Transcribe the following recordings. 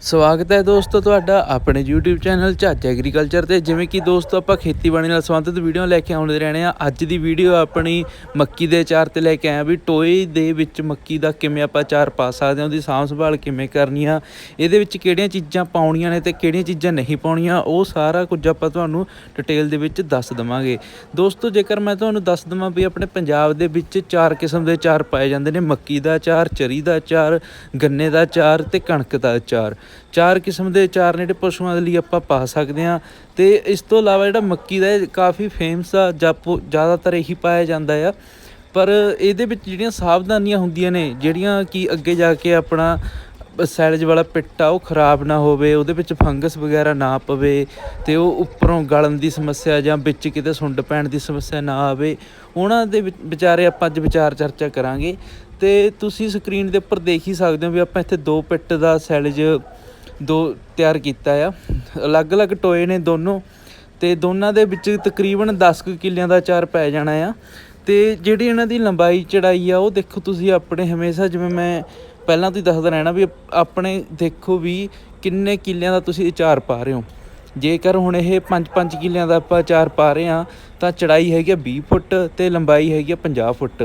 ਸਵਾਗਤ ਹੈ ਦੋਸਤੋ ਤੁਹਾਡਾ ਆਪਣੇ YouTube ਚੈਨਲ ਝੱਜ ਐਗਰੀਕਲਚਰ ਤੇ। ਜਿਵੇਂ ਕਿ ਦੋਸਤੋ ਆਪਾਂ ਖੇਤੀਬਾੜੀ ਨਾਲ ਸੰਬੰਧਿਤ ਵੀਡੀਓ ਲੈ ਕੇ ਆਉਂਦੇ ਰਹਿਣੇ ਆ। ਅੱਜ ਦੀ ਵੀਡੀਓ ਆਪਣੀ ਮੱਕੀ ਦੇ ਅਚਾਰ ਤੇ ਲੈ ਕੇ ਆਇਆ ਵੀ ਟੋਏ ਦੇ ਵਿੱਚ ਮੱਕੀ ਦਾ ਕਿਵੇਂ ਆਪਾਂ ਅਚਾਰ ਪਾ ਸਕਦੇ ਹਾਂ, ਉਹਦੀ ਸਾਂਭ ਸੰਭਾਲ ਕਿਵੇਂ ਕਰਨੀ ਆ, ਇਹਦੇ ਵਿੱਚ ਕਿਹੜੀਆਂ ਚੀਜ਼ਾਂ ਪਾਉਣੀਆਂ ਨੇ ਤੇ ਕਿਹੜੀਆਂ ਚੀਜ਼ਾਂ ਨਹੀਂ ਪਾਉਣੀਆਂ, ਉਹ ਸਾਰਾ ਕੁਝ ਆਪਾਂ ਤੁਹਾਨੂੰ ਡਿਟੇਲ ਦੇ ਵਿੱਚ ਦੱਸ ਦਵਾਂਗੇ। ਦੋਸਤੋ, ਜੇਕਰ ਮੈਂ ਤੁਹਾਨੂੰ ਦੱਸ ਦਵਾਂ ਵੀ ਆਪਣੇ ਪੰਜਾਬ ਦੇ ਵਿੱਚ ਚਾਰ ਕਿਸਮ ਦੇ ਅਚਾਰ ਪਾਏ ਜਾਂਦੇ ਨੇ, ਮੱਕੀ ਦਾ ਅਚਾਰ, ਚਰੀ ਦਾ ਅਚਾਰ, ਗੰਨੇ ਦਾ ਅਚਾਰ ਤੇ ਕਣਕ ਦਾ ਅਚਾਰ। ਚਾਰ ਕਿਸਮ ਦੇ, ਚਾਰ ਨੇ ਜਿਹੜੇ ਪਸ਼ੂਆਂ ਦੇ ਲਈ ਆਪਾਂ ਪਾ ਸਕਦੇ ਹਾਂ। ਤੇ ਇਸ ਤੋਂ ਇਲਾਵਾ ਜਿਹੜਾ ਮੱਕੀ ਦਾ ਇਹ ਕਾਫੀ ਫੇਮਸ ਆ, ਜਾਪੋ ਜ਼ਿਆਦਾਤਰ ਇਹੀ ਪਾਇਆ ਜਾਂਦਾ ਆ। ਪਰ ਇਹਦੇ ਵਿੱਚ ਜਿਹੜੀਆਂ ਸਾਵਧਾਨੀਆਂ ਹੁੰਦੀਆਂ ਨੇ, ਜਿਹੜੀਆਂ ਕਿ ਅੱਗੇ ਜਾ ਕੇ ਆਪਣਾ ਸੈਲਜ ਵਾਲਾ ਪਿੱਟ ਆ ਉਹ ਖਰਾਬ ਨਾ ਹੋਵੇ, ਉਹਦੇ ਵਿੱਚ ਫੰਗਸ ਵਗੈਰਾ ਨਾ ਪਵੇ ਤੇ ਉਹ ਉੱਪਰੋਂ ਗਲਣ ਦੀ ਸਮੱਸਿਆ ਜਾਂ ਵਿੱਚ ਕਿਤੇ ਸੁੰਡ ਪੈਣ ਦੀ ਸਮੱਸਿਆ ਨਾ ਆਵੇ, ਉਹਨਾਂ ਦੇ ਵਿਚਾਰੇ ਆਪਾਂ ਅੱਜ ਵਿਚਾਰ ਚਰਚਾ ਕਰਾਂਗੇ। ਤੇ ਤੁਸੀਂ ਸਕਰੀਨ ਦੇ ਉੱਪਰ ਦੇਖ ਹੀ ਸਕਦੇ ਹੋ ਵੀ ਆਪਾਂ ਇੱਥੇ ਦੋ ਪਿੱਟ ਦਾ ਸੈਲਜ ਦੋ ਤਿਆਰ ਕੀਤਾ ਆ। ਅਲੱਗ-ਅਲੱਗ ਟੋਏ ਨੇ ਦੋਨੋਂ ਤੇ ਦੋਨਾਂ ਦੇ ਵਿੱਚ ਤਕਰੀਬਨ 10 ਕੁ ਕਿੱਲਿਆਂ ਦਾ ਚਾਰ ਪੈ ਜਾਣਾ ਆ। ਤੇ ਜਿਹੜੀ ਇਹਨਾਂ ਦੀ ਲੰਬਾਈ ਚੜਾਈ ਆ, ਉਹ ਦੇਖੋ ਤੁਸੀਂ ਆਪਣੇ ਹਮੇਸ਼ਾ ਜਿਵੇਂ ਮੈਂ ਪਹਿਲਾਂ ਤੋਂ ਹੀ ਦੱਸਦਾ ਰਹਿਣਾ ਵੀ ਆਪਣੇ ਦੇਖੋ ਵੀ ਕਿੰਨੇ ਕਿੱਲਿਆਂ ਦਾ ਤੁਸੀਂ ਅਚਾਰ ਪਾ ਰਹੇ ਹੋ। ਜੇਕਰ ਹੁਣ ਇਹ 5-5 ਕਿੱਲਿਆਂ ਦਾ ਆਪਾਂ ਅਚਾਰ ਪਾ ਰਹੇ ਹਾਂ, ਤਾਂ ਚੜਾਈ ਹੈਗੀ ਆ 20 ਫੁੱਟ ਤੇ ਲੰਬਾਈ ਹੈਗੀ ਆ 50 ਫੁੱਟ।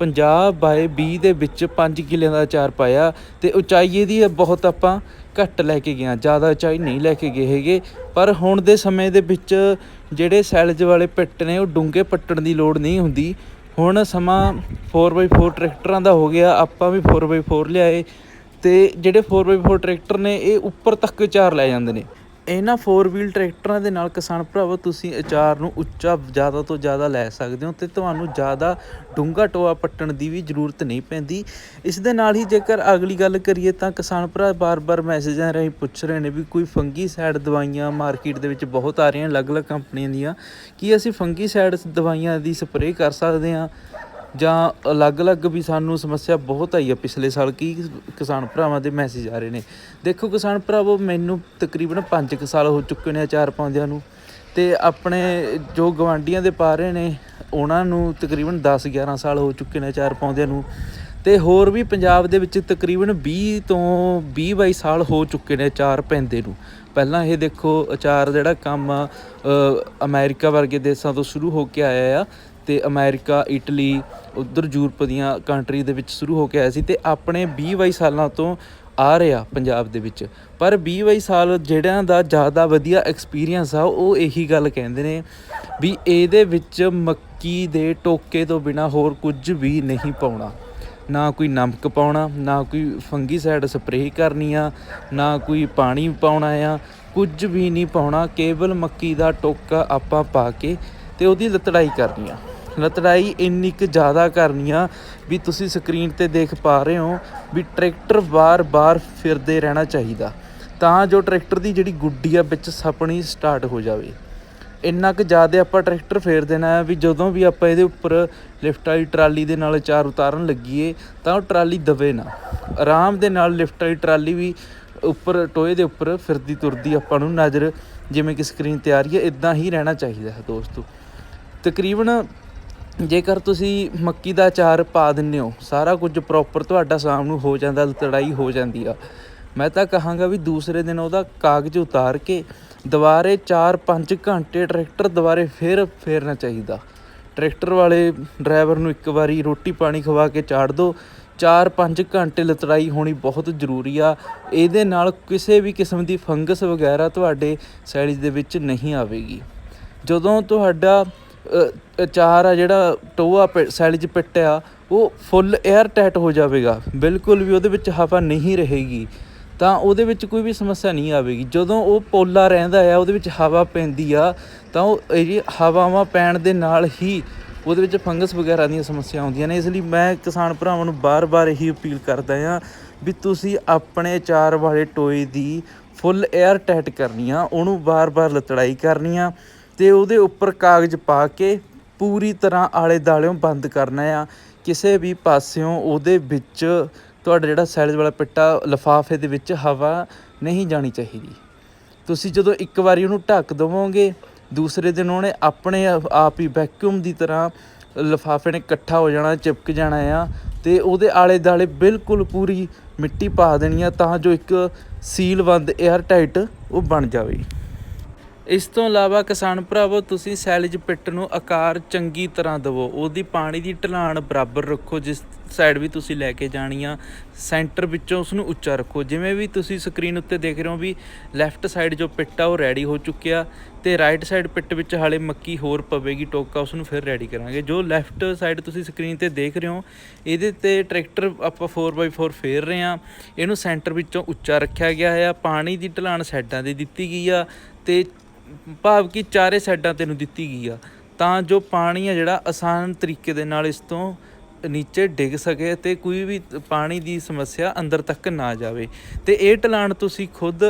50 ਬਾਏ 20 ਦੇ ਵਿੱਚ 5 ਕਿੱਲਿਆਂ ਦਾ ਅਚਾਰ ਪਾਇਆ ਤੇ ਉਚਾਈ ਇਹਦੀ ਬਹੁਤ ਆਪਾਂ ਘੱਟ ਲੈ ਕੇ ਗਏ ਹਾਂ, ਜ਼ਿਆਦਾ ਉਚਾਈ ਨਹੀਂ ਲੈ ਕੇ ਗਏ ਹੈਗੇ। ਪਰ ਹੁਣ ਦੇ ਸਮੇਂ ਦੇ ਵਿੱਚ ਜਿਹੜੇ ਸੈਲਜ ਵਾਲੇ ਪਿੱਟ ਨੇ, ਉਹ ਡੂੰਘੇ ਪੱਟਣ ਦੀ ਲੋੜ ਨਹੀਂ ਹੁੰਦੀ। ਹੁਣ ਸਮਾਂ 4x4 ਟਰੈਕਟਰਾਂ ਦਾ ਹੋ ਗਿਆ, ਆਪਾਂ ਵੀ 4x4 ਲਿਆਏ ਤੇ ਜਿਹੜੇ 4x4 ਟਰੈਕਟਰ ਨੇ, ਇਹ ਉੱਪਰ ਤੱਕ ਅਚਾਰ ਲੈ ਜਾਂਦੇ ਨੇ। ਇਹਨਾਂ 4 ਵੀਲ ਟਰੈਕਟਰਾਂ ਦੇ ਨਾਲ ਕਿਸਾਨ ਭਰਾਵੋ, ਤੁਸੀਂ ਅਚਾਰ ਨੂੰ ਉੱਚਾ ਜ਼ਿਆਦਾ ਤੋਂ ਜ਼ਿਆਦਾ ਲੈ ਸਕਦੇ ਹੋ ਤੇ ਤੁਹਾਨੂੰ ਜ਼ਿਆਦਾ ਡੂੰਘਾ ਟੋਆ ਪੱਟਣ ਦੀ ਵੀ ਜ਼ਰੂਰਤ ਨਹੀਂ ਪੈਂਦੀ। ਇਸ ਦੇ ਨਾਲ ਹੀ ਜੇਕਰ ਅਗਲੀ ਗੱਲ ਕਰੀਏ ਤਾਂ ਕਿਸਾਨ ਭਰਾ ਬਾਰ-ਬਾਰ ਮੈਸੇਜਾਂ ਰਾਹੀਂ ਪੁੱਛ ਰਹੇ ਨੇ ਵੀ ਕੋਈ ਫੰਗੀਸਾਈਡ ਦਵਾਈਆਂ ਮਾਰਕੀਟ ਦੇ ਵਿੱਚ ਬਹੁਤ ਆ ਰਹੀਆਂ ਅਲੱਗ-ਅਲੱਗ ਕੰਪਨੀਆਂ ਦੀਆਂ, ਕੀ ਅਸੀਂ ਫੰਗੀਸਾਈਡ ਦਵਾਈਆਂ ਦੀ ਸਪਰੇਅ ਕਰ ਸਕਦੇ ਹਾਂ? ਜਾਂ ਅਲੱਗ-ਅਲੱਗ ਵੀ ਸਾਨੂੰ ਸਮੱਸਿਆ ਬਹੁਤ ਆਈ ਆ ਪਿਛਲੇ ਸਾਲ ਕੀ ਕਿਸਾਨ ਭਰਾਵਾਂ ਦੇ ਮੈਸੇਜ ਆ ਰਹੇ ਨੇ। ਦੇਖੋ ਕਿਸਾਨ ਭਰਾਵੋ ਮੈਨੂੰ ਤਕਰੀਬਨ 5 ਕੁ ਸਾਲ ਹੋ ਚੁੱਕੇ ਨੇ ਅਚਾਰ ਪਾਉਂਦਿਆਂ ਨੂੰ ਤੇ ਆਪਣੇ ਜੋ ਗਵਾਂਡੀਆਂ ਦੇ ਪਾ ਰਹੇ ਨੇ ਉਹਨਾਂ ਨੂੰ ਤਕਰੀਬਨ 10 11 ਸਾਲ ਹੋ ਚੁੱਕੇ ਨੇ ਅਚਾਰ ਪਾਉਂਦਿਆਂ ਨੂੰ ਤੇ ਹੋਰ ਵੀ ਪੰਜਾਬ ਦੇ ਵਿੱਚ ਤਕਰੀਬਨ 20 ਤੋਂ 20 22 ਸਾਲ ਹੋ ਚੁੱਕੇ ਨੇ ਅਚਾਰ ਪੈਂਦੇ ਨੂੰ। ਪਹਿਲਾਂ ਇਹ ਦੇਖੋ ਅਚਾਰ ਜਿਹੜਾ ਕੰਮ ਆ, ਅ, ਅਮਰੀਕਾ ਵਰਗੇ ਦੇਸ਼ਾਂ ਤੋਂ ਸ਼ੁਰੂ ਹੋ ਕੇ ਆਇਆ ਆ ਤੇ ਅਮਰੀਕਾ ਇਟਲੀ ਉਧਰ ਯੂਰਪ ਦੀਆਂ ਕੰਟਰੀ ਦੇ ਵਿੱਚ ਸ਼ੁਰੂ ਹੋ ਕੇ ਆਇਆ ਸੀ ਤੇ ਆਪਣੇ 20 22 ਸਾਲਾਂ ਤੋਂ ਆ ਰਿਹਾ ਪੰਜਾਬ ਦੇ ਵਿੱਚ। ਪਰ 20 22 ਸਾਲ ਜਿਹੜਿਆਂ ਦਾ ਜ਼ਿਆਦਾ ਵਧੀਆ ਐਕਸਪੀਰੀਅੰਸ ਆ, ਉਹ ਇਹੀ ਗੱਲ ਕਹਿੰਦੇ ਨੇ ਵੀ ਇਹਦੇ ਵਿੱਚ ਮੱਕੀ ਦੇ ਟੋਕੇ ਤੋਂ ਬਿਨਾ ਹੋਰ ਕੁਝ ਵੀ ਨਹੀਂ ਪਾਉਣਾ। ਨਾ ਕੋਈ ਨਮਕ ਪਾਉਣਾ, ਨਾ ਕੋਈ ਫੰਗੀਸਾਈਡ ਸਪਰੇਅ ਕਰਨੀ ਆ, ਨਾ ਕੋਈ ਪਾਣੀ ਪਾਉਣਾ ਆ, ਕੁਝ ਵੀ ਨਹੀਂ ਪਾਉਣਾ। ਕੇਵਲ ਮੱਕੀ ਦਾ ਟੋਕਾ ਆਪਾਂ ਪਾ ਕੇ ਤੇ ਉਹਦੀ ਲਤੜਾਈ ਕਰਨੀ ਆ। ਲਤੜਾਈ ਇੰਨੀ ਕੁ ਜ਼ਿਆਦਾ ਕਰਨੀ ਆ ਵੀ ਤੁਸੀਂ ਸਕਰੀਨ ਤੇ ਦੇਖ ਪਾ ਰਹੇ ਹੋ ਵੀ ਟਰੈਕਟਰ ਵਾਰ ਵਾਰ ਫਿਰਦੇ ਰਹਿਣਾ ਚਾਹੀਦਾ। ਤਾਂ ਜੋ ਟਰੈਕਟਰ ਦੀ ਜਿਹੜੀ ਗੁੱਡੀ ਆ ਵਿੱਚ ਸਪਣੀ ਸਟਾਰਟ ਹੋ ਜਾਵੇ। ਇੰਨਾ ਕੁ ਜ਼ਿਆਦਾ ਆਪਾਂ ਟਰੈਕਟਰ ਫੇਰ ਦੇਣਾ ਹੈ ਵੀ ਜਦੋਂ ਵੀ ਆਪਾਂ ਇਹਦੇ ਉੱਪਰ ਲਿਫਟ ਵਾਲੀ ਟਰਾਲੀ ਦੇ ਨਾਲ ਚਾਰ ਉਤਾਰਨ ਲੱਗੀਏ ਤਾਂ ਉਹ ਟਰਾਲੀ ਦਵੇ ਨਾ। ਆਰਾਮ ਦੇ ਨਾਲ ਲਿਫਟ ਵਾਲੀ ਟਰਾਲੀ ਵੀ ਉੱਪਰ, ਟੋਏ ਦੇ ਉੱਪਰ ਫਿਰਦੀ ਤੁਰਦੀ ਆਪਾਂ ਨੂੰ ਨਜ਼ਰ ਜਿਵੇਂ ਕਿ ਸਕਰੀਨ ਤੇ ਆ ਰਹੀ ਹੈ ਇਦਾਂ ਹੀ ਰਹਿਣਾ ਚਾਹੀਦਾ ਹੈ ਦੋਸਤੋ। ਤਕਰੀਬਨ ਜੇਕਰ ਤੁਸੀਂ ਮੱਕੀ ਦਾ ਅਚਾਰ ਪਾ ਦਿੰਦੇ ਹੋ, ਸਾਰਾ ਕੁਝ ਪ੍ਰੋਪਰ ਤੁਹਾਡਾ ਸ਼ਾਮ ਨੂੰ ਹੋ ਜਾਂਦਾ, ਲੜਾਈ ਹੋ ਜਾਂਦੀ ਆ। ਮੈਂ ਤਾਂ ਕਹਾਂਗਾ ਵੀ ਦੂਸਰੇ ਦਿਨ ਉਹਦਾ ਕਾਗਜ਼ ਉਤਾਰ ਕੇ ਦੁਬਾਰੇ 4-5 ਘੰਟੇ ਟਰੈਕਟਰ ਦੁਬਾਰੇ ਫੇਰ ਫੇਰਨਾ ਚਾਹੀਦਾ। ਟਰੈਕਟਰ ਵਾਲੇ ਡਰਾਈਵਰ ਨੂੰ ਇੱਕ ਵਾਰੀ ਰੋਟੀ ਪਾਣੀ ਖਵਾ ਕੇ ਚਾੜ ਦਿਓ 4-5 ਘੰਟੇ ਲਤੜਾਈ ਹੋਣੀ ਬਹੁਤ ਜ਼ਰੂਰੀ ਆ। ਇਹਦੇ ਨਾਲ ਕਿਸੇ ਵੀ ਕਿਸਮ ਦੀ ਫੰਗਸ ਵਗੈਰਾ ਤੁਹਾਡੇ ਸੈਲਿਜ ਦੇ ਵਿੱਚ ਨਹੀਂ ਆਵੇਗੀ। ਜਦੋਂ ਤੁਹਾਡਾ ਅ, ਅਚਾਰ ਆ ਜਿਹੜਾ ਟੋਆ ਸੈਲਿਜ ਪਿੱਟਿਆ ਉਹ ਫੁੱਲ 에ਅਰ ਟਾਈਟ ਹੋ ਜਾਵੇਗਾ। ਬਿਲਕੁਲ ਵੀ ਉਹਦੇ ਵਿੱਚ ਹਵਾ ਨਹੀਂ ਰਹੇਗੀ। ਤਾਂ ਉਹਦੇ ਵਿੱਚ ਕੋਈ ਵੀ ਸਮੱਸਿਆ ਨਹੀਂ ਆਵੇਗੀ। ਜਦੋਂ ਉਹ ਪੋਲਾ ਰਹਿੰਦਾ ਆ ਉਹਦੇ ਵਿੱਚ ਹਵਾ ਪੈਂਦੀ ਆ ਤਾਂ ਉਹ ਇਹ ਹਵਾਵਾਂ ਪੈਣ ਦੇ ਨਾਲ ਹੀ ਉਹਦੇ ਵਿੱਚ ਫੰਗਸ ਵਗੈਰਾ ਦੀਆਂ ਸਮੱਸਿਆ ਆਉਂਦੀਆਂ ਨੇ। ਇਸ ਲਈ ਮੈਂ ਕਿਸਾਨ ਭਰਾਵਾਂ ਨੂੰ ਬਾਰ-ਬਾਰ ਇਹੀ ਅਪੀਲ ਕਰਦਾ ਆ ਵੀ ਤੁਸੀਂ ਆਪਣੇ ਅਚਾਰ ਵਾਲੇ ਟੋਏ ਦੀ ਫੁੱਲ 에ਅਰ ਟਾਈਟ ਕਰਨੀ ਆ ਉਹਨੂੰ ਬਾਰ-ਬਾਰ ਲਤੜਾਈ ਕਰਨੀ ਆ। ਤੇ ਉਹਦੇ ਉੱਪਰ ਕਾਗਜ਼ ਪਾ ਕੇ ਪੂਰੀ ਤਰ੍ਹਾਂ ਆਲੇ ਦਾਲਿਓਂ ਬੰਦ ਕਰਨਾ ਆ। ਕਿਸੇ ਵੀ ਪਾਸਿਓਂ ਉਹਦੇ ਵਿੱਚ ਤੁਹਾਡਾ ਜਿਹੜਾ ਸੈਲਜ ਵਾਲਾ ਪਿੱਟਾ, ਲਫਾਫੇ ਦੇ ਵਿੱਚ ਹਵਾ ਨਹੀਂ ਜਾਣੀ ਚਾਹੀਦੀ। ਤੁਸੀਂ ਜਦੋਂ ਇੱਕ ਵਾਰੀ ਉਹਨੂੰ ਢੱਕ ਦਵੋਗੇ, ਦੂਸਰੇ ਦਿਨ ਉਹਨੇ ਆਪਣੇ ਆਪ- ਹੀ ਵੈਕਿਊਮ ਦੀ ਤਰ੍ਹਾਂ ਲਿਫਾਫੇ ਨੇ ਇਕੱਠਾ ਹੋ ਜਾਣਾ, ਚਿਪਕ ਜਾਣਾ ਆ ਤੇ ਉਹਦੇ ਆਲੇ ਦਾਲੇ ਬਿਲਕੁਲ ਪੂਰੀ ਮਿੱਟੀ ਪਾ ਦੇਣੀ ਆ ਤਾਂ ਜੋ ਇੱਕ ਸੀਲ ਬੰਦ 에ਅਰ ਟਾਈਟ ਉਹ ਬਣ ਜਾਵੇ। ਇਸ ਤੋਂ ਇਲਾਵਾ ਕਿਸਾਨ ਭਰਾਵੋ, ਤੁਸੀਂ ਸੈਲਜ ਪਿੱਟ ਨੂੰ ਆਕਾਰ ਚੰਗੀ ਤਰ੍ਹਾਂ ਦਿਵੋ। ਉਹਦੀ ਪਾਣੀ ਦੀ ਢਲਾਣ ਬਰਾਬਰ ਰੱਖੋ, ਜਿਸ ਸਾਈਡ ਵੀ ਤੁਸੀਂ ਲੈ ਕੇ ਜਾਣੀ ਆ ਸੈਂਟਰ ਵਿੱਚੋਂ ਉਸ ਨੂੰ ਉੱਚਾ ਰੱਖੋ। ਜਿਵੇਂ ਵੀ ਤੁਸੀਂ ਸਕਰੀਨ ਉੱਤੇ ਦੇਖ ਰਹੇ ਹੋ ਵੀ ਲੈਫਟ ਸਾਈਡ ਜੋ ਪਿੱਟ ਆ, ਉਹ ਰੈਡੀ ਹੋ ਚੁੱਕਿਆ ਤੇ ਰਾਈਟ ਸਾਈਡ ਪਿੱਟ ਵਿੱਚ ਹਾਲੇ ਮੱਕੀ ਹੋਰ ਪਵੇਗੀ, ਟੋਕਾ ਉਸ ਨੂੰ ਫਿਰ ਰੈਡੀ ਕਰਾਂਗੇ। ਜੋ ਲੈਫਟ ਸਾਈਡ ਤੁਸੀਂ ਸਕਰੀਨ ਤੇ ਦੇਖ ਰਹੇ ਹੋ, ਇਹਦੇ ਤੇ ਟਰੈਕਟਰ ਆਪਾਂ 4x4 ਫੇਰ ਰਹੇ ਆ ਇਹਨੂੰ ਸੈਂਟਰ ਵਿੱਚੋਂ ਉੱਚਾ ਰੱਖਿਆ ਗਿਆ ਹੈ ਪਾਣੀ ਦੀ ਢਲਾਣ ਸਾਈਡਾਂ ਤੇ ਦਿੱਤੀ ਗਈ ਆ ਤੇ ਭਾਵ ਕਿ ਚਾਰੇ ਸਾਈਡਾਂ ਤੈਨੂੰ ਦਿੱਤੀ ਗਈ ਆ। ਤਾਂ ਜੋ ਪਾਣੀ ਆ ਜਿਹੜਾ ਆਸਾਨ ਤਰੀਕੇ ਦੇ ਨਾਲ ਇਸ ਤੋਂ ਨੀਚੇ ਡਿੱਗ ਸਕੇ ਤੇ ਕੋਈ ਵੀ ਪਾਣੀ ਦੀ ਸਮੱਸਿਆ ਅੰਦਰ ਤੱਕ ਨਾ ਜਾਵੇ। ਤੇ ਇਹ ਢਲਾਣ ਤੁਸੀਂ ਖੁਦ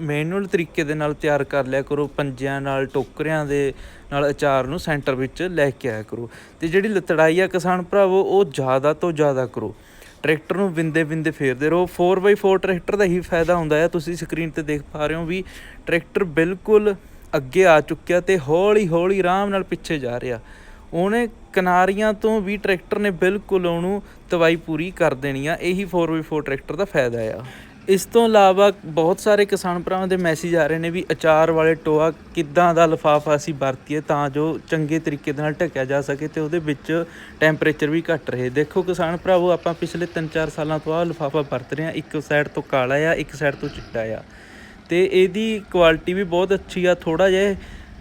ਮੈਨੂਅਲ ਤਰੀਕੇ ਦੇ ਨਾਲ ਤਿਆਰ ਕਰ ਲਿਆ ਕਰੋ। ਪੰਜਿਆਂ ਨਾਲ, ਟੋਕਰਿਆਂ ਦੇ ਨਾਲ ਅਚਾਰ ਨੂੰ ਸੈਂਟਰ ਵਿੱਚ ਲੈ ਕੇ ਆਇਆ ਕਰੋ। ਤੇ ਜਿਹੜੀ ਲਤੜਾਈ ਆ ਕਿਸਾਨ ਭਰਾਵੋ, ਉਹ ਜ਼ਿਆਦਾ ਤੋਂ ਜ਼ਿਆਦਾ ਕਰੋ। ਟਰੈਕਟਰ ਨੂੰ ਵਿੰਦੇ ਵਿੰਦੇ ਫੇਰਦੇ ਰਹੋ। 4x4 ਟਰੈਕਟਰ ਦਾ ਹੀ ਫਾਇਦਾ ਹੁੰਦਾ ਹੈ ਤੁਸੀਂ ਸਕਰੀਨ ਤੇ ਦੇਖ ਪਾ ਰਹੇ ਹੋ ਵੀ ਟਰੈਕਟਰ ਬਿਲਕੁਲ ਅੱਗੇ ਆ ਚੁੱਕਿਆ ਤੇ ਹੌਲੀ ਹੌਲੀ ਆਰਾਮ ਨਾਲ ਪਿੱਛੇ ਜਾ ਰਿਹਾ। ਉਹਨੇ ਕਿਨਾਰੀਆਂ ਤੋਂ ਵੀ ਟਰੈਕਟਰ ਨੇ ਬਿਲਕੁਲ ਉਹਨੂੰ ਤਵਾਈ ਪੂਰੀ ਕਰ ਦੇਣੀ ਆ। ਇਹੀ 4x4 ਟਰੈਕਟਰ ਦਾ ਫਾਇਦਾ ਆ। ਇਸ ਤੋਂ ਇਲਾਵਾ ਬਹੁਤ ਸਾਰੇ ਕਿਸਾਨ ਭਰਾਵਾਂ ਦੇ ਮੈਸੇਜ ਆ ਰਹੇ ਨੇ ਵੀ ਅਚਾਰ ਵਾਲੇ ਟੋਆ ਕਿੱਦਾਂ ਦਾ ਲਫਾਫਾ ਅਸੀਂ ਵਰਤੀਏ ਤਾਂ ਜੋ ਚੰਗੇ ਤਰੀਕੇ ਦੇ ਨਾਲ ਢੱਕਿਆ ਜਾ ਸਕੇ ਤੇ ਉਹਦੇ ਵਿੱਚ ਟੈਂਪਰੇਚਰ ਵੀ ਘੱਟ ਰਹੇ। ਦੇਖੋ ਕਿਸਾਨ ਭਰਾਵੋ, ਆਪਾਂ ਪਿਛਲੇ 3-4 ਸਾਲਾਂ ਤੋਂ ਆਹ ਲਫਾਫਾ ਵਰਤ ਰਹੇ ਹਾਂ। ਇੱਕ ਸਾਈਡ ਤੋਂ ਕਾਲਾ ਆ, ਇੱਕ ਸਾਈਡ ਤੋਂ ਚਿੱਟਾ ਆ। ਤੇ ਇਹਦੀ ਕੁਆਲਿਟੀ ਵੀ ਬਹੁਤ ਅੱਛੀ ਆ ਥੋੜਾ ਜਿਹਾ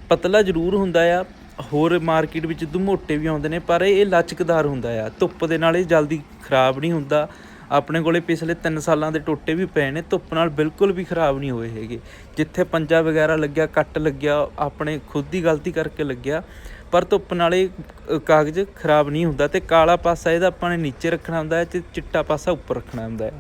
ਪਤਲਾ ਜ਼ਰੂਰ ਹੁੰਦਾ ਆ। ਹੋਰ ਮਾਰਕੀਟ ਵਿੱਚ ਦੁਮੋਟੇ ਵੀ ਆਉਂਦੇ ਨੇ, ਪਰ ਇਹ ਲਚਕਦਾਰ ਹੁੰਦਾ ਆ। ਧੁੱਪ ਦੇ ਨਾਲ ਇਹ ਜਲਦੀ ਖਰਾਬ ਨਹੀਂ ਹੁੰਦਾ। ਆਪਣੇ ਕੋਲੇ ਪਿਛਲੇ 3 ਸਾਲਾਂ ਦੇ ਟੋਟੇ ਵੀ ਪਏ ਨੇ, ਧੁੱਪ ਨਾਲ ਬਿਲਕੁਲ ਵੀ ਖਰਾਬ ਨਹੀਂ ਹੋਏ ਹੈਗੇ। ਜਿੱਥੇ ਪੰਜਾ ਵਗੈਰਾ ਲੱਗਿਆ, ਕੱਟ ਲੱਗਿਆ, ਆਪਣੇ ਖੁਦ ਦੀ ਗਲਤੀ ਕਰਕੇ ਲੱਗਿਆ, ਪਰ ਧੁੱਪ ਨਾਲ ਇਹ ਕਾਗਜ਼ ਖਰਾਬ ਨਹੀਂ ਹੁੰਦਾ ਤੇ ਕਾਲਾ ਪਾਸਾ ਇਹਦਾ ਆਪਾਂ ਨੇ ਨੀਚੇ ਰੱਖਣਾ ਹੁੰਦਾ ਹੈ ਤੇ ਚਿੱਟਾ ਪਾਸਾ ਉੱਪਰ ਰੱਖਣਾ ਹੁੰਦਾ ਹੈ।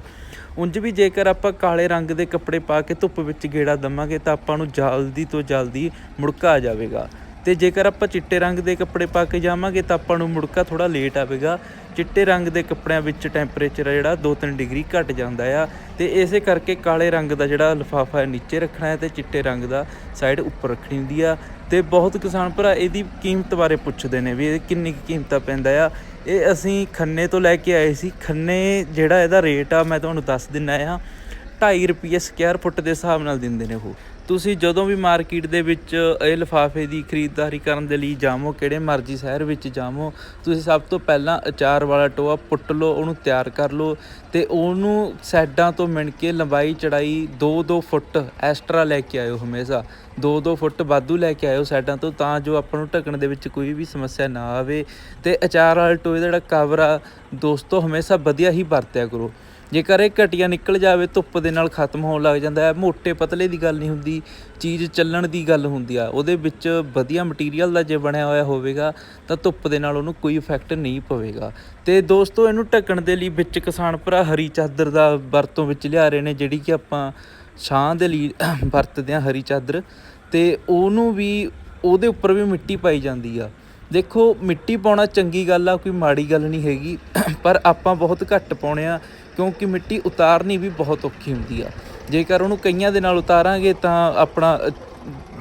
ਉਂਝ ਵੀ ਜੇਕਰ ਆਪਾਂ ਕਾਲੇ ਰੰਗ ਦੇ ਕੱਪੜੇ ਪਾ ਕੇ ਧੁੱਪ ਵਿੱਚ ਗੇੜਾ ਦਵਾਂਗੇ ਤਾਂ ਆਪਾਂ ਨੂੰ ਜਲਦੀ ਤੋਂ ਜਲਦੀ ਮੁੜਕਾ ਆ ਜਾਵੇਗਾ। ਤੇ ਜੇਕਰ ਆਪਾਂ ਚਿੱਟੇ ਰੰਗ ਦੇ ਕੱਪੜੇ ਪਾ ਕੇ ਜਾਵਾਂਗੇ ਤਾਂ ਆਪਾਂ ਨੂੰ ਮੁੜਕਾ ਥੋੜਾ ਲੇਟ ਆਵੇਗਾ। ਚਿੱਟੇ ਰੰਗ ਦੇ ਕੱਪੜਿਆਂ ਵਿੱਚ ਟੈਂਪਰੇਚਰ ਆ ਜਿਹੜਾ 2-3 ਡਿਗਰੀ ਘਟ ਜਾਂਦਾ ਆ। ਤੇ ਇਸੇ ਕਰਕੇ ਕਾਲੇ ਰੰਗ ਦਾ ਜਿਹੜਾ ਲਿਫਾਫਾ ਹੈ ਨੀਚੇ ਰੱਖਣਾ ਹੈ ਤੇ ਚਿੱਟੇ ਰੰਗ ਦਾ ਸਾਈਡ ਉੱਪਰ ਰੱਖਣੀ ਹੁੰਦੀ ਆ। ਤੇ ਬਹੁਤ ਕਿਸਾਨ ਭਰਾ ਇਹਦੀ ਕੀਮਤ ਬਾਰੇ ਪੁੱਛਦੇ ਨੇ ਵੀ ਇਹ ਕਿੰਨੀ ਕੁ ਕੀਮਤਾਂ ਪੈਂਦਾ ਆ। ਇਹ ਅਸੀਂ ਖੰਨੇ ਤੋਂ ਲੈ ਕੇ ਆਏ ਸੀ। ਖੰਨੇ ਜਿਹੜਾ ਇਹਦਾ ਰੇਟ ਆ, ਮੈਂ ਤੁਹਾਨੂੰ ਦੱਸ ਦਿੰਨਾ ਆ 2.5 ਰੁਪਏ ਸਕੁਅਰ ਫੁੱਟ ਦੇ ਹਿਸਾਬ ਨਾਲ ਦਿੰਦੇ ਨੇ ਉਹ। ਤੁਸੀਂ ਜਦੋਂ ਵੀ ਮਾਰਕੀਟ ਦੇ ਵਿੱਚ ਇਹ ਲਿਫਾਫੇ ਦੀ ਖਰੀਦਦਾਰੀ ਕਰਨ ਦੇ ਲਈ ਜਾਵੋ, ਕਿਹੜੇ ਮਰਜ਼ੀ ਸ਼ਹਿਰ ਵਿੱਚ ਜਾਵੋ, ਤੁਸੀਂ ਸਭ ਤੋਂ ਪਹਿਲਾਂ ਅਚਾਰ ਵਾਲਾ ਟੋਆ ਪੁੱਟ ਲਓ, ਉਹਨੂੰ ਤਿਆਰ ਕਰ ਲਓ ਤੇ ਉਹਨੂੰ ਸਾਈਡਾਂ ਤੋਂ ਮਿਣ ਕੇ ਲੰਬਾਈ ਚੜਾਈ 2-2 ਫੁੱਟ ਐਕਸਟਰਾ ਲੈ ਕੇ ਆਇਓ ਹਮੇਸ਼ਾ। 2-2 ਫੁੱਟ ਵਾਧੂ ਲੈ ਕੇ ਆਇਓ ਸਾਈਡਾਂ ਤੋਂ ਤਾਂ ਜੋ ਆਪਾਂ ਨੂੰ ਢੱਕਣ ਦੇ ਵਿੱਚ ਕੋਈ ਵੀ ਸਮੱਸਿਆ ਨਾ ਆਵੇ। ਤੇ ਅਚਾਰ ਵਾਲੇ ਟੋਏ ਦਾ ਜਿਹੜਾ ਕਵਰ ਆ, ਦੋਸਤੋ, ਹਮੇਸ਼ਾ ਵਧੀਆ ਹੀ ਵਰਤਿਆ ਕਰੋ। ਜੇਕਰ ਇਹ ਘਟੀਆ ਨਿਕਲ ਜਾਵੇ, ਧੁੱਪ ਦੇ ਨਾਲ ਖਤਮ ਹੋਣ ਲੱਗ ਜਾਂਦਾ ਹੈ, ਮੋٹے ਪਤਲੇ ਦੀ ਗੱਲ ਨਹੀਂ ਹੁੰਦੀ, ਚੀਜ਼ ਚੱਲਣ ਦੀ ਗੱਲ ਹੁੰਦੀ ਆ। ਉਹਦੇ ਵਿੱਚ ਵਧੀਆ ਮਟੀਰੀਅਲ ਦਾ ਜੇ ਬਣਿਆ ਹੋਇਆ ਹੋਵੇਗਾ, ਤਾਂ ਧੁੱਪ ਦੇ ਨਾਲ ਉਹਨੂੰ ਕੋਈ ਇਫੈਕਟ ਨਹੀਂ ਪਵੇਗਾ। ਤੇ ਦੋਸਤੋ, ਇਹਨੂੰ ਢੱਕਣ ਦੇ ਲਈ ਵਿੱਚ ਕਿਸਾਨ ਭਰਾ ਹਰੀ ਚਾਦਰ ਦਾ ਵਰਤੋਂ ਵਿੱਚ ਲਿਆ ਰਹੇ ਨੇ, ਜਿਹੜੀ ਕਿ ਆਪਾਂ ਛਾਂ ਦੇ ਲਈ ਵਰਤਦੇ ਹਾਂ ਹਰੀ ਚਾਦਰ। ਤੇ ਉਹਨੂੰ ਵੀ, ਉਹਦੇ ਉੱਪਰ ਵੀ ਮਿੱਟੀ ਪਾਈ ਜਾਂਦੀ ਆ। ਦੇਖੋ, ਮਿੱਟੀ ਪਾਉਣਾ ਚੰਗੀ ਗੱਲ ਆ, ਕੋਈ ਮਾੜੀ ਗੱਲ ਨਹੀਂ ਹੈਗੀ। ਪਰ ਆਪਾਂ ਬਹੁਤ ਘੱਟ ਪਾਉਣੇ ਆ। ਕਿਉਂਕਿ ਮਿੱਟੀ ਉਤਾਰਨੀ ਵੀ ਬਹੁਤ ਔਖੀ ਹੁੰਦੀ ਆ। ਜੇਕਰ ਉਹਨੂੰ ਕਈਆਂ ਦੇ ਨਾਲ ਉਤਾਰਾਂਗੇ ਤਾਂ ਆਪਣਾ,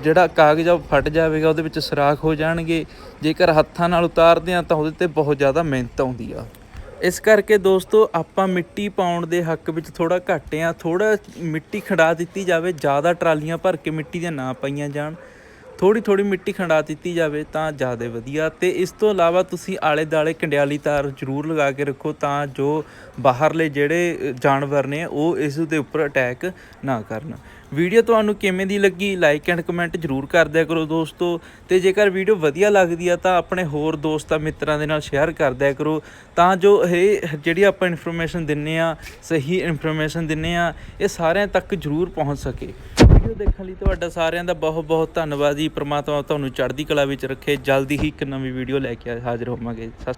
ਜਿਹੜਾ ਕਾਗਜ਼ ਆ ਉਹ ਫਟ ਜਾਵੇਗਾ, ਉਹਦੇ ਵਿੱਚ ਸੁਰਾਖ ਹੋ ਜਾਣਗੇ। ਜੇਕਰ ਹੱਥਾਂ ਨਾਲ ਉਤਾਰਦੇ ਆ ਤਾਂ ਉਹਦੇ ਤੇ ਬਹੁਤ ਜ਼ਿਆਦਾ ਮਿਹਨਤ ਆਉਂਦੀ ਆ। ਇਸ ਕਰਕੇ ਦੋਸਤੋ, ਆਪਾਂ ਮਿੱਟੀ ਪਾਉਣ ਦੇ ਹੱਕ ਵਿੱਚ ਥੋੜਾ ਘੱਟ ਆ। ਥੋੜਾ ਮਿੱਟੀ ਖੜਾ ਦਿੱਤੀ ਜਾਵੇ, ਜ਼ਿਆਦਾ ਟਰਾਲੀਆਂ ਭਰ ਕੇ ਮਿੱਟੀ ਦੀਆਂ ਨਾ ਪਾਈਆਂ ਜਾਣ। ਥੋੜੀ ਥੋੜੀ ਮਿੱਟੀ ਖੰਡਾ ਦਿੱਤੀ ਜਾਵੇ ਤਾਂ ਜ਼ਿਆਦਾ ਵਧੀਆ। ਤੇ ਇਸ ਤੋਂ ਇਲਾਵਾ ਤੁਸੀਂ ਆਲੇ ਦਾਲੇ ਕੰਡਿਆਲੀ ਤਾਰ ਜ਼ਰੂਰ ਲਗਾ ਕੇ ਰੱਖੋ ਤਾਂ ਜੋ ਬਾਹਰਲੇ ਜਿਹੜੇ ਜਾਨਵਰ ਨੇ ਉਹ ਇਸ ਦੇ ਉੱਪਰ ਅਟੈਕ ਨਾ ਕਰਨ। ਵੀਡੀਓ ਤੁਹਾਨੂੰ ਕਿਵੇਂ ਦੀ ਲੱਗੀ? ਲਾਈਕ ਐਂਡ ਕਮੈਂਟ ਜ਼ਰੂਰ ਕਰ ਦਿਆ ਕਰੋ ਦੋਸਤੋ। ਤੇ ਜੇਕਰ ਵੀਡੀਓ ਵਧੀਆ ਲੱਗਦੀ ਆ ਤਾਂ ਆਪਣੇ ਹੋਰ ਦੋਸਤਾਂ ਮਿੱਤਰਾਂ ਦੇ ਨਾਲ ਸ਼ੇਅਰ ਕਰ ਦਿਆ ਕਰੋ। ਤਾਂ ਜੋ ਇਹ ਜਿਹੜੀ ਆਪਾਂ ਇਨਫੋਰਮੇਸ਼ਨ ਦਿੰਨੇ ਆ, ਸਹੀ ਇਨਫੋਰਮੇਸ਼ਨ ਦਿੰਨੇ ਆ, ਇਹ ਸਾਰਿਆਂ ਤੱਕ ਜ਼ਰੂਰ ਪਹੁੰਚ ਸਕੇ। ਵੀਡੀਓ ਦੇਖਣ ਲਈ ਤੁਹਾਡਾ ਸਾਰਿਆਂ ਦਾ ਬਹੁਤ ਬਹੁਤ ਧੰਨਵਾਦ ਜੀ। ਪ੍ਰਮਾਤਮਾ ਤੁਹਾਨੂੰ ਚੜ੍ਹਦੀ ਕਲਾ ਵਿੱਚ ਰੱਖੇ। ਜਲਦੀ ਹੀ ਇੱਕ ਨਵੀਂ ਵੀਡੀਓ ਲੈ ਕੇ ਹਾਜ਼ਰ ਹੋਵਾਂਗੇ। ਸਤਿ